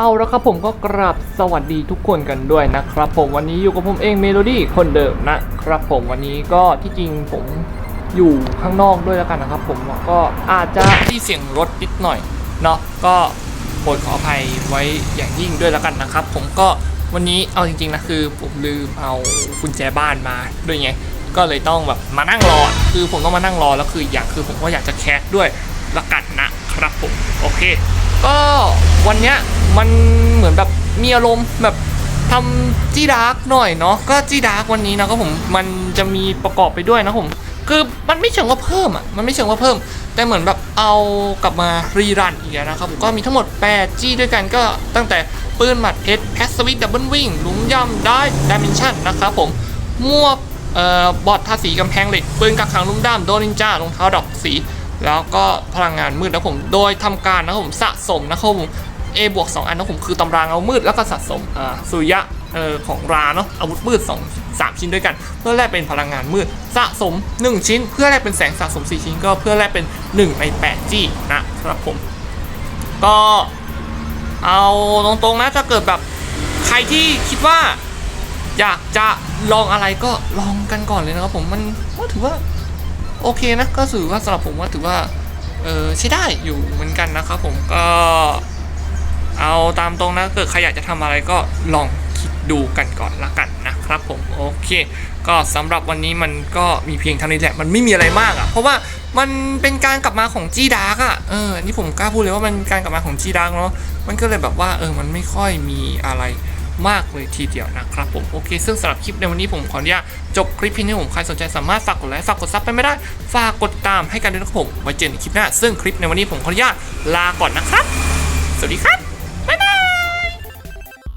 เอาแล้วครับผมก็กราบสวัสดีทุกคนกันด้วยนะครับผมวันนี้อยู่กับผมเองเมโลดี้คนเดิมนะครับผมวันนี้ก็ที่จริงผมอยู่ข้างนอกด้วยแล้วกันนะครับ ผมก็อาจจะที่เสียงรถนิดหน่อยเนาะก็โปรดขออภัยไว้อย่างยิ่งด้วยแล้วกันนะครับ ผมก็วันนี้เอาจริงๆนะคือผมลืมเอากุญแจบ้านมาด้วยไงก็เลยต้องแบบมานั่งรอ คือผมต้องมานั่งรอแล้วคืออย่างคือผมก็อยากจะแคสด้วยละกันนะครับผมโอเค ก็วันเนี้ย มันเหมือนแบบมีอารมณ์แบบทำจีดาร์กหน่อยเนาะก็จีดาร์กวันนี้นะครับผมมันจะมีประกอบไปด้วยนะผมคือมันไม่เชิงว่าเพิ่มอะมันไม่เชิงว่าเพิ่ม แต่เหมือนแบบเอากลับมารีรันอีกแล้วนะครับผมก็มีทั้งหมด8จี้ด้วยกันก็ตั้งแต่ปืนหมัดเพชรแพสสวิตดับเบิลวิ่งหลุมย่ำได้ดิเมนชั่นนะครับผมมวบเอ่อบอดทาสีกำแพงเหล็กปืนกักขังลุ่มด้ามโดนินจารองเท้าดอกสี แล้วก็พลังงานมืดนะผม โดยทำการนะครับผมสะสมนะครับผม A บวก2อันนะผมคือตำรางเอามืดแล้วก็สะสมอ่าสุริยะเออของราเนาะอาวุธมืด2 3 ชิ้นด้วยกัน เพื่อแลกเป็นพลังงานมืดสะสม 1 ชิ้น เพื่อแลกเป็นแสงสะสม 4 ชิ้น ก็เพื่อแลกเป็น 1 ใน 8 จี้นะครับผม ก็เอาตรงๆนะถ้าเกิดแบบใครที่คิดว่า อยากจะลองอะไรก็ลองกันก่อนเลยนะครับผมมันก็ถือว่าโอเคนะก็ถือว่าสำหรับผมว่าถือว่าเออใช้ได้อยู่เหมือนกันนะครับผมก็ เอาตามตรงนะเกิดใครอยากจะทำอะไรก็ลองคิดดูกันก่อนละกันนะครับผมโอเค ก็สำหรับวันนี้มันก็มีเพียงเท่านี้แหละมันไม่มีอะไรมากอะ่ะเพราะว่ามันเป็นการกลับมาของจีดาร์กอะเออนี่ผมกล้าพูดเลยว่ามันการกลับมาของจีดาร์กเนาะมันก็เลยแบบว่าเออมันไม่ค่อยมีอะไรมากเลยทีเดียวนะครับผมโอเค ซึ่งสำหรับคลิปในวันนี้ผมขออนุญาตจบคลิปเพียงเท่านี้ผมใครสนใจสามารถฝากกดไลค์ฝากกดซับไปไม่ได้ ฝากกดตามให้กันด้วยนะครับผมไว้เจอกันในคลิปหน้า ซึ่งคลิปในวันนี้ผมขออนุญาตลาก่อนนะครับ สวัสดีครับ